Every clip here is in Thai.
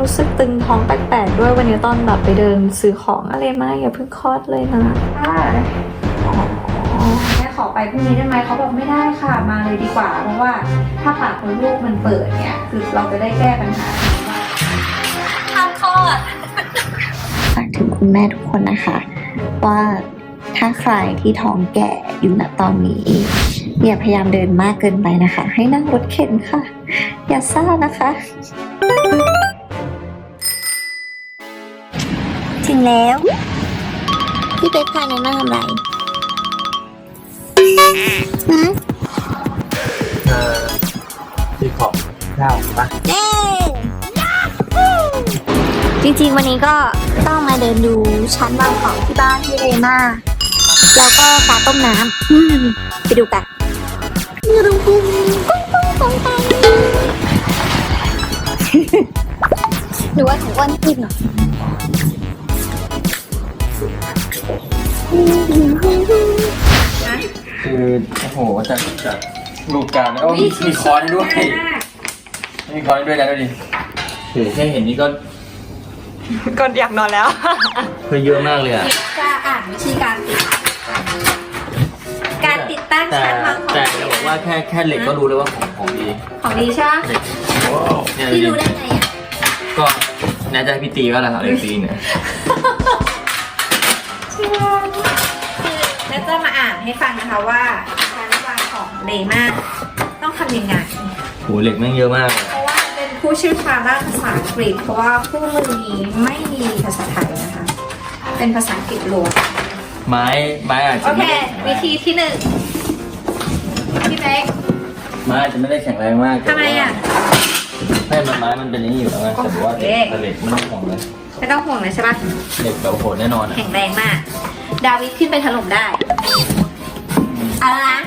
รู้สึกตึงท้องแปลกๆด้วยวันนี้ตอนแบบไปเดินซื้อของอะไรมาอย่าเพิ่งคลอดเลยนะค่ะอ๋อแม่ขอไปพรุ่งนี้ได้ไหมเขาบอกไม่ได้ค่ะมาเลยดีกว่า เพราะว่าถ้าปากคนลูกมันเปิดเนี่ยคือเราจะได้แก้ปัญหาทำคลอดฝากถึงคุณแม่ทุกคนนะคะ ว่าถ้าใครที่ท้องแก่อยู่ณตอนนี้อย่าพยายามเดินมากเกินไปนะคะ ให้นั่งรถเข็นค่ะ อย่าซ่านะคะ แล้ว พี่เป๊กพาแนนมาทำไรนะเออที่ของข้าวปะเย้จริงๆวันนี้ก็ต้องมาเดินดูชั้นวางของที่บ้านที่เรมาแล้วก็กาต้มน้ำอืมไปดูกันรุ้งกุ้งกุ้งกุ้งกุ้งกังหรือว่าหนูอ้วนขึ้นเหรอ คือโอ้โหจะจะลูกกาแล้วก็มีมีคอนด้วย มีคอนด้วยนะดูดิถือแค่เห็นนี่ก็ก็อยากนอนแล้ว คือเยอะมากเลยอะจะอ่านวิธีการติด การติดตั้งแต่ชั้นวางของแต่จะบอกว่าแค่แค่เหล็กก็รู้เลยว่าของของดีของดีใช่ไหมเหล็กเนี่ยพี่ดูรู้ดิได้ไงอะก็น่าจะให้พี่ตีก็แหละครับเหล็กตีเนี่ยคือ แล้วจะมาอ่านให้ฟังนะคะว่าชั้นวางของเลมาต้องทำยังไง โหเหล็กแม่งเยอะมากเลยเพราะว่าเป็นผู้เชี่ยวชาญด้านภาษาอังกฤษ เพราะว่าคู่มือนี้ไม่มีภาษาไทยนะคะ เป็นภาษาอังกฤษล้วนไม้ไม้อาจโอจะเค ไม่ได้วิธีที่หนึ่งพี่เล็กไม้อาจจะไม่ได้แข็งแรงมากแต่ทำไมอะว่าให้มันไม้มันเป็นอย่างนี้อยู่แล้วไงแต่ว่าโอเคแต่เหล็กมันต้องของเลยไม่ต้องห่วงเลยใช่ปะเหล็กแบบโหดแน่นอนอะแข็งแรงมาก ดาวิดขึ้นไปถล่มได้เอาละนะ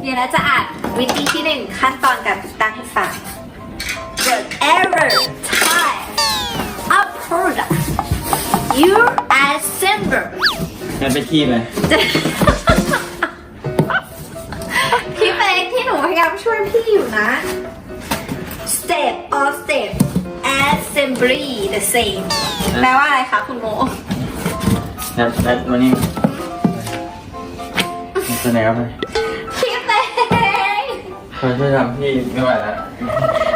เดี๋ยวเราจะอ่านวิธีที่หนึ่งขั้นตอนการติดตั้งให้ฟัง Whatever type of product you assemble งั้นไปขี้ไหมพี่เป๊กที่หนูพยายามช่วยพี่อยู่นะ step of step assembly the same แปลว่าอะไรคะคุณโม นัดนัดวันนี้จะไหนครับพี่เป๊กคอยช่วยทำพี่ไม่ไหวแล้ว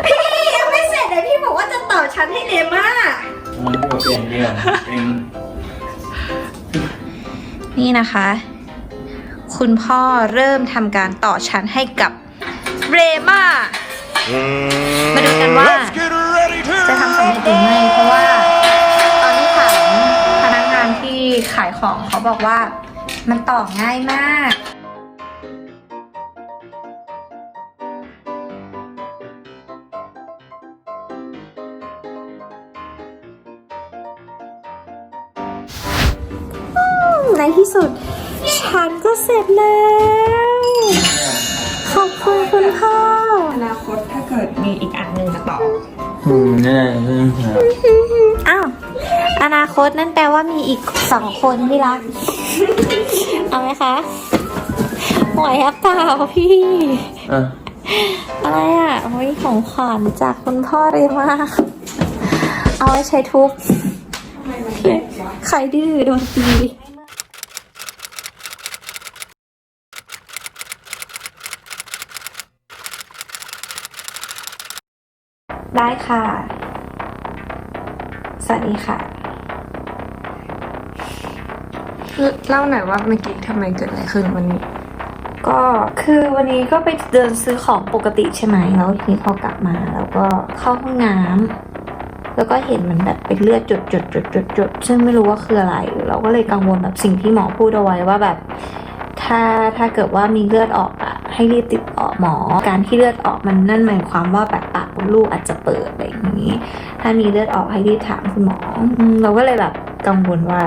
พี่ยังไม่เสร็จเลยพี่บอกว่าจะต่อชั้นให้เลม่ามันพี่บอกเปลี่ยนเรื่องเองนี่นะคะ คุณพ่อเริ่มทำการต่อชั้นให้กับเรม่ามาดูกันว่า จะทำสำเร็จหรือไม่เพราะว่า ตอนที่ถามพนักงานที่ ขายของเขาบอกว่ามันต่อง่ายมาก ในที่สุด ฉันก็เสร็จแล้ว ขอบคุณคุณพ่ออนาคตถ้าเกิดมีอีกอันหนึ่งจะต่อ อืมแน่ใช่ครับอ้าว อนาคตนั่นแปลว่ามีอีกสองคนที่รัก เอาไหมคะไหวหรือเปล่าพี่ อะอะไรอะโอ้ยของขวัญจากคุณพ่อเลยมาก เอาไว้ใช้ทุบใครดื้อโดนตีได้ค่ะ สวัสดีค่ะ เล่าหน่อยว่าเมื่อกี้ทำไมเกิดอะไรขึ้นวันนี้ ก็คือวันนี้ก็ไปเดินซื้อของปกติใช่ไหมแล้วทีนี้พอกลับมา แล้วก็เข้าห้องน้ำแล้วก็เห็นมันแบบเป็นเลือดจุดจุดจุดจุดจุดซึ่งไม่รู้ว่าคืออะไร เราก็เลยกังวลแบบสิ่งที่หมอพูดเอาไว้ว่าแบบ ถ้าถ้าเกิดว่ามีเลือดออกอะ ให้รีบติดต่อหมอ การที่เลือดออกมันนั่นหมายความว่าแบบปากมดลูกอาจจะเปิดอะไรอย่างนี้ ถ้ามีเลือดออกให้รีบถามคุณหมอเราก็เลยแบบกังวลว่า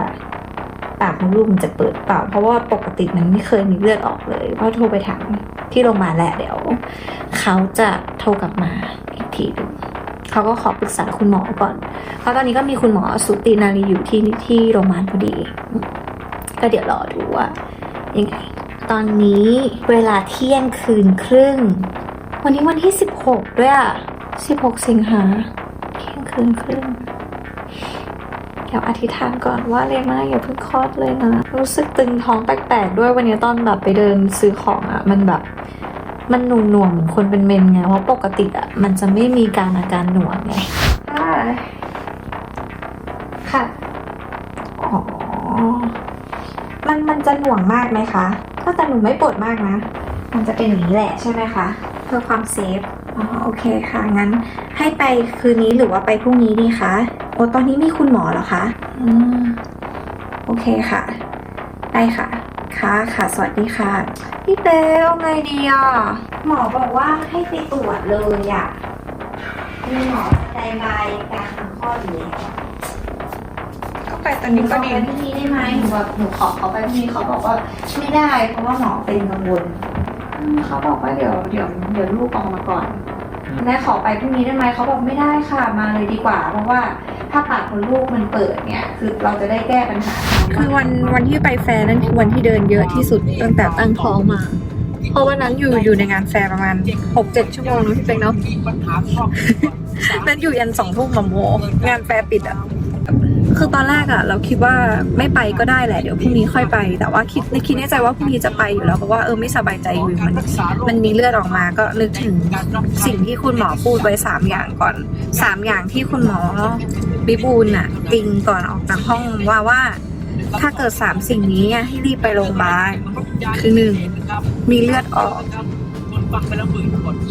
ปากมดลูกมันจะเปิดเปล่า เพราะว่าปกติมันไม่เคยมีเลือดออกเลยเพราะโทรไปถามที่โรงพยาบาลแหละเดี๋ยว เขาจะโทรกลับมาอีกทีนึงเขาก็ขอปรึกษาคุณหมอก่อน เพราะตอนนี้ก็มีคุณหมอสุตินารีอยู่ที่ที่โรงพยาบาลพอดี ก็เดี๋ยวรอดูว่ายังไง ตอนนี้เวลาเที่ยงคืนครึ่ง วันนี้วันที่ 16 ด้วยอะ16 สิงหา เที่ยงคืนครึ่ง เดี๋ยวอธิษฐานก่อนว่าเลน่าอย่าเพิ่งคลอดเลยนะ รู้สึกตึงท้องแปลกๆ ด้วยวันนี้ตอนแบบไปเดินซื้อของอะ่ะมันแบบมันหน่วงหน่วงๆเหมือนคนเป็นเมนไงเพราะปกติอะ่ะมันจะไม่มีการอาการหน่วงไงค่ะค่ะอ๋อ มันมันจะหน่วงมากไหมคะ ก็แต่หนูไม่ปวดมากนะ มันจะเป็นอย่างนี้แหละใช่ไหมคะ เพื่อความเซฟ อ๋อโอเคค่ะ งั้นให้ไปคืนนี้หรือว่าไปพรุ่งนี้ดีคะ โอ้ตอนนี้มีคุณหมอเหรอคะ อืม โอเคค่ะ ได้ค่ะ ค่ะค่ะ สวัสดีค่ะ พี่เต้เอาไงดีอะ หมอบอกว่าให้ไปตรวจเลยอะมีหมอใจบายการทำคลอดอยู่แล้ว ตอนนี้ก็ดีหนูขอไปพรุ่งนี้ได้ไหมหนูแบบหนูขอเขาไปพรุ่งนี้เขาบอกว่าไม่ได้เพราะว่าหมอเป็นกังวลอืมเขาบอกว่าเดี๋ยวเดี๋ยวเดี๋ยวลูกออกมาก่อนแม่ขอไปพรุ่งนี้ได้ไหมเขาบอกไม่ได้ค่ะมาเลยดีกว่า เพราะว่าถ้าปากคนลูกมันเปิดเนี่ย คือเราจะได้แก้ปัญหา คือวันวันที่ไปแฟร์นั่นคือวันที่เดินเยอะที่สุดตั้งแต่ตั้งท้องมา เพราะวันนั้นอยู่อยู่ในงานแฟร์ประมาณหกเจ็ดชั่วโมงเนอะพี่เป็กเนาะนั่นอยู่ยันสองทุ่มมาโมงานแฟร์ปิดอะ คือตอนแรกอะเราคิดว่าไม่ไปก็ได้แหละเดี๋ยวพรุ่งนี้ค่อยไป แต่ว่าคิดในคิดในใจว่าพรุ่งนี้จะไปอยู่แล้วเพราะว่าเออไม่สบายใจอยู่มันมันมีเลือดออกมาก็นึกถึงสิ่งที่คุณหมอพูดไว้สามอย่างก่อนสามอย่างที่คุณหมอบิบูลน่ะติงก่อนออกจากห้องว่าว่าถ้าเกิดสามสิ่งนี้อะให้รีบไปโรงพยาบาลคือหนึ่งมีเลือดออก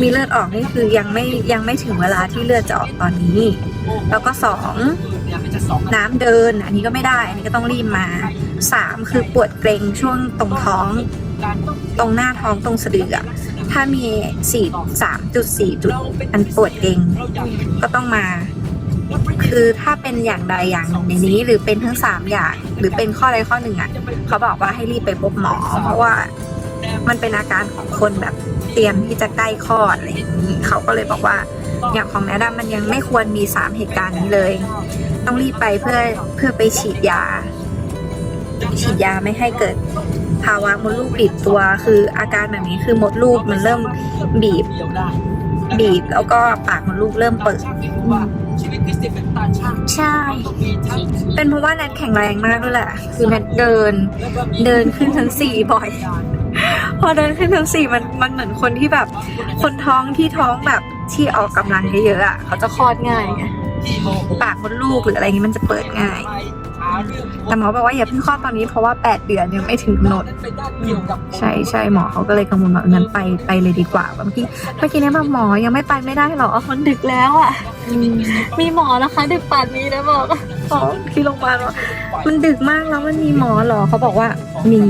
มีเลือดออกนี่คือยังไม่ยังไม่ถึงเวลาที่เลือดจะออกตอนนี้ แล้วก็สอง น้ำเดิน อันนี้ก็ไม่ได้ อันนี้ก็ต้องรีบมาสามคือปวดเกรงช่วงตรงท้อง ตรงหน้าท้องตรงสะดือถ้ามีสี่สามจุดสี่จุดมันปวดเกรงก็ต้องมา คือถ้าเป็นอย่างใดอย่างหนึ่งในนี้หรือเป็นทั้งสามอย่าง หรือเป็นข้อใดข้อหนึ่งอะเขาบอกว่าให้รีบไปพบหมอ เพราะว่ามันเป็นอาการของคนแบบเตรียมที่จะใกล้คลอดอะไรอย่างนี้เขาก็เลยบอกว่า อย่างของแนดามันยังไม่ควรมีสามเหตุการณ์นี้เลย ต้องรีบไปเพื่อเพื่อไปฉีดยา ฉีดยาไม่ให้เกิดภาวะมดลูกบีบตัว คืออาการแบบนี้คือมดลูกมันเริ่มบีบ บีบแล้วก็ปากมดลูกเริ่มเปิดใช่ เป็นเพราะว่าแนทแข็งแรงมากด้วยแหละ คือแนทเดิน เดินขึ้นชั้นสี่บ่อย พอเดินขึ้นชั้นสี่มันมันเหมือนคนที่แบบ คนท้องที่ท้องแบบ ที่ออกกำลังเยอะๆอะเขาจะคลอดง่ายไงปากมดลูกหรืออะไรอย่างนี้มันจะเปิดง่าย แต่หมอบอกว่าอย่าเพิ่งคลอดตอนนี้เพราะว่า 8 เดือนยังไม่ถึงกำหนด ใช่ใช่หมอเขาก็เลยกังวลว่างั้นไปไปเลยดีกว่าเมื่อกี้เมื่อกี้เนี่ยแบบหมอยังไม่ไปไม่ได้หรอมันดึกแล้วอะมีหมอนะคะดึกป่านนี้นะบอกหมอที่โรงพยาบาลว่ามันดึกมากแล้วมันมีหมอเหรอเขาบอกว่ามี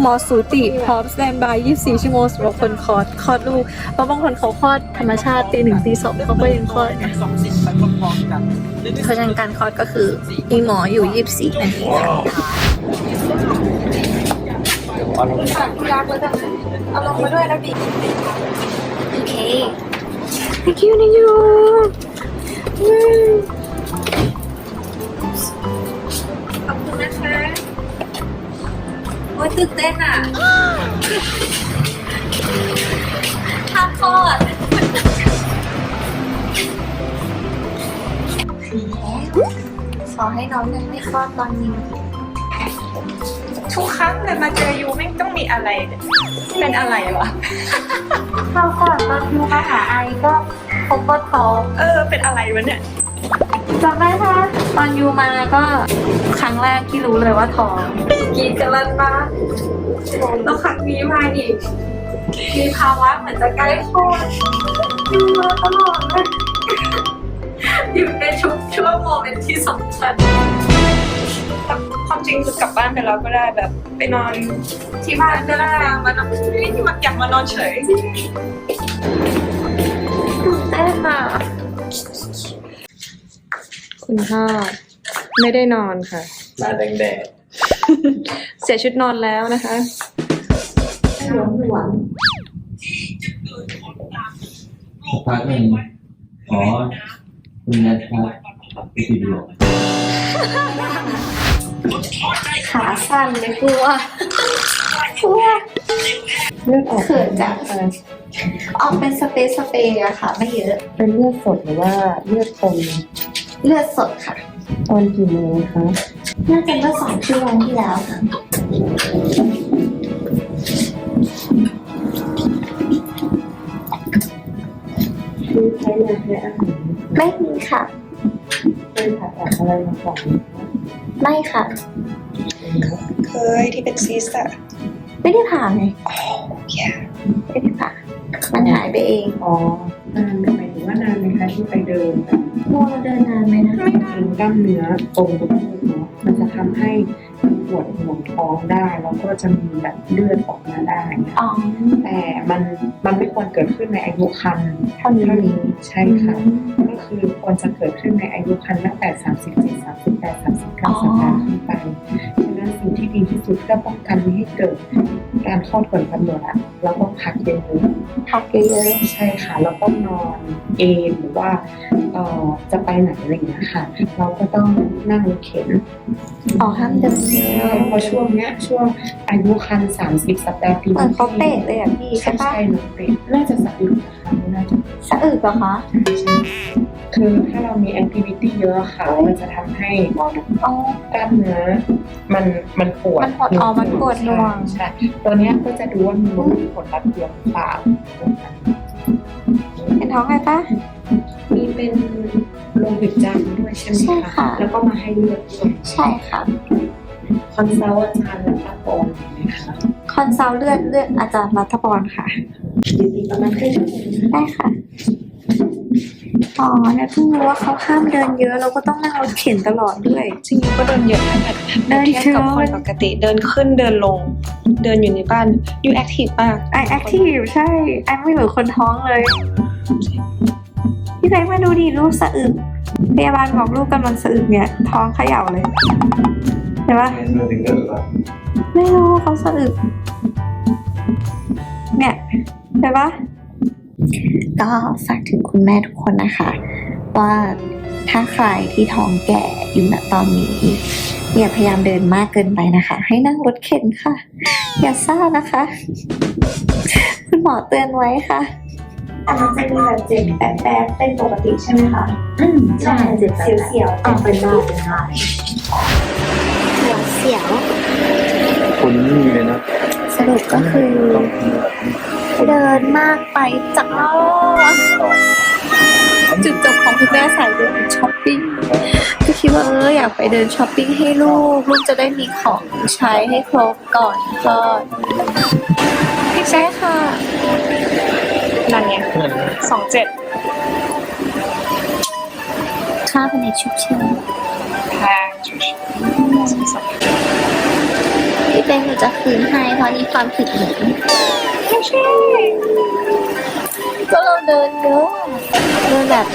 หมอสูติพร้อมสแตนบาย 24 ชั่วโมงสำหรับคนคลอดคลอดลูก เพราะบางคนเขาคลอดธรรมชาติตีหนึ่งตีสองเขาก็ยังคลอดไงเพราะฉะนั้นการคลอดก็คือมีหมออยู่ 24นาทีค่ะเอาลงมาด้วยนะบิ๊กโอเค thank you thank you อื ยตื่นเต้นอะห้ามคลอดขอให้น้องยังไม่คลอดตอนนี้ ทุกครั้งเลยมาเจอยูไม่ต้องมีอะไรเนี่ยเป็นอะไรวะเราก่อนตอนยูมาหาไอก็พบว่าท้องเออ เป็นอะไรวะเนี่ยจำได้ปะ ตอนยูมาก็ครั้งแรกที่รู้เลยว่าท้องกรีดกันลันมากแล้วครั้งนี้มาอีกมีภาวะเหมือนจะใกล้คลอดยูมาตลอดเลยอยู่ในชุกช่วงโมเมนต์ที่สำคัญความจริงคือกลับบ้านไปแล้วก็ได้แบบไปนอนที่บ้านก็ได้มานอนนี่ที่มันอยากมานอนเฉยตื่นเต้นอะ คุณพ่อไม่ได้นอนค่ะหน้าแดงเสียชุดนอนแล้วนะคะ หลวงหลวงๆพักหนึ่งอ๋อคุณนัทครับไปติดหลวงขาสั่นเลยกลัวกลัวเลือดออกเขินจังเออออกเป็นสเปรย์สเปรย์อะค่ะ ไม่เยอะ เป็นเลือดสดหรือว่าเลือดคน เลือดสดค่ะ ตอนกี่โมงคะน่าจะเมื่อสองชั่วโมงที่แล้วค่ะคือใช้ยาแพ้อาหารไม่มีค่ะ เคยผ่าตัดอะไรมาก่อนไหมคะไม่ค่ะ เคยที่เป็นซีสอะไม่ได้ผ่าไงแย่ไม่ได้ผ่ามันหายไปเอง อ๋อ นานหมายถึงว่านานไหมคะที่ไปเดิน แบบโมเราเดินนานไหมนะไม่นานกล้ามเนื้อตรงตรงนี้เนาะมันจะทำให้ปวดหัวท้องได้แล้วก็จะมีแบบเลือดออกมาได้นะอ๋อแต่มันมันไม่ควรเกิดขึ้นในอายุครรภ์เท่านี้เท่านี้ใช่ค่ะ ก็คือควรจะเกิดขึ้นในอายุครรภ์ตั้งแต่ 37 38 39สัปดาห์ขึ้นไป ฉะนั้นสิ่งที่ดีที่สุดเพื่อป้องกันไม่ให้เกิดการคลอดก่อนกำหนดอะเราต้องพักเยอะพักเยอะๆใช่ค่ะเราต้องนอนเองหรือว่าเอ่อจะไปไหนอะไรอย่างเงี้ยค่ะ เราก็ต้องนั่งรถเข็นๆอ๋อห้ามเดินเยอะเพราะช่วงเนี้ยช่วงอายุครรภ์30สัปดาห์ปีเหมือนเขาเตะเลยอะพี่ใช่ใช่ปะใช่น้องเตะน่าจะสะอึกนะคะไม่น่าจะสะอึกเหรอคะ คือถ้าเรามีแอคทิวิตี้เยอะค่ะ มันจะทำให้อ๋อ กล้ามเนื้อมันมันปวดมันปวดอ๋อมันปวดหน่วง ใช่ตัวเนี้ยก็จะดูว่ามีผลรับเดียวหรือเปล่าเป็นท้องอะไรปะ มีเป็นโลหิตจางด้วยใช่ไหมใช่คะค่ะแล้วก็มาให้เลือดด้วยใช่ค่ะ คอนซัลท์อาจารย์และป้าปอนนะคะคอนซัลท์เลือดเลือดอาจารย์รัฐบอลค่ะดีๆประมาณครึ่งชั่วโมงได้ค่ะ อ๋อเนี่ยเพิ่งรู้ว่าเขาห้ามเดินเยอะ เราก็ต้องนั่งรถเข็นตลอดด้วย จริงๆก็เดินเยอะนะแต่เดินเทียบกับเยอะคนปกติเดินขึ้นเดินลง เดินอยู่ในบ้านยูแอคทีฟมาก ไอแอคทีฟใช่ไอไม่เหมือนคนท้องเลย พี่แบงค์มาดูดิลูกสะอึกพยาบาลบอกลูกกำลังสะอึกเนี่ย ท้องเขย่าเลยเห็นปะไม่รู้ถึงเรื่องหรือเปล่าไม่รู้เขาสะอึกเนี่ยเห็นปะ ก็ฝากถึงคุณแม่ทุกคนนะคะ ว่าถ้าใครที่ท้องแก่อยู่ณตอนนี้อย่าพยายามเดินมากเกินไปนะคะ ให้นั่งรถเข็นค่ะ อย่าซ่านะคะ คุณหมอเตือนไว้ค่ะแต่มันจะมีแบบเจ็บแป๊บๆเป็นปกติใช่ไหมคะอืมใช่เจ็บเสียวเสียวๆอ่าเป็นได้เป็นได้เสียวเสียวคนนี่เลยนะสรุปก็คือ เดินมากไปจ้าจุดจบของคุณแม่สายเดินช้อปปิ้งก็คิดว่าเอออยากไปเดินช้อปปิ้งให้ลูก ลูกจะได้มีของใช้ให้ครบก่อนคลอดใช่ค่ะ นั่นไงสองเจ็ดค่าเป็นในชุบชิมแพงชุกเชิญพี่เป็นหนูจะคืนให้เพราะนี่ความผิดหนู ไม่ใช่ก็เราเดินเยอะเดินแบบ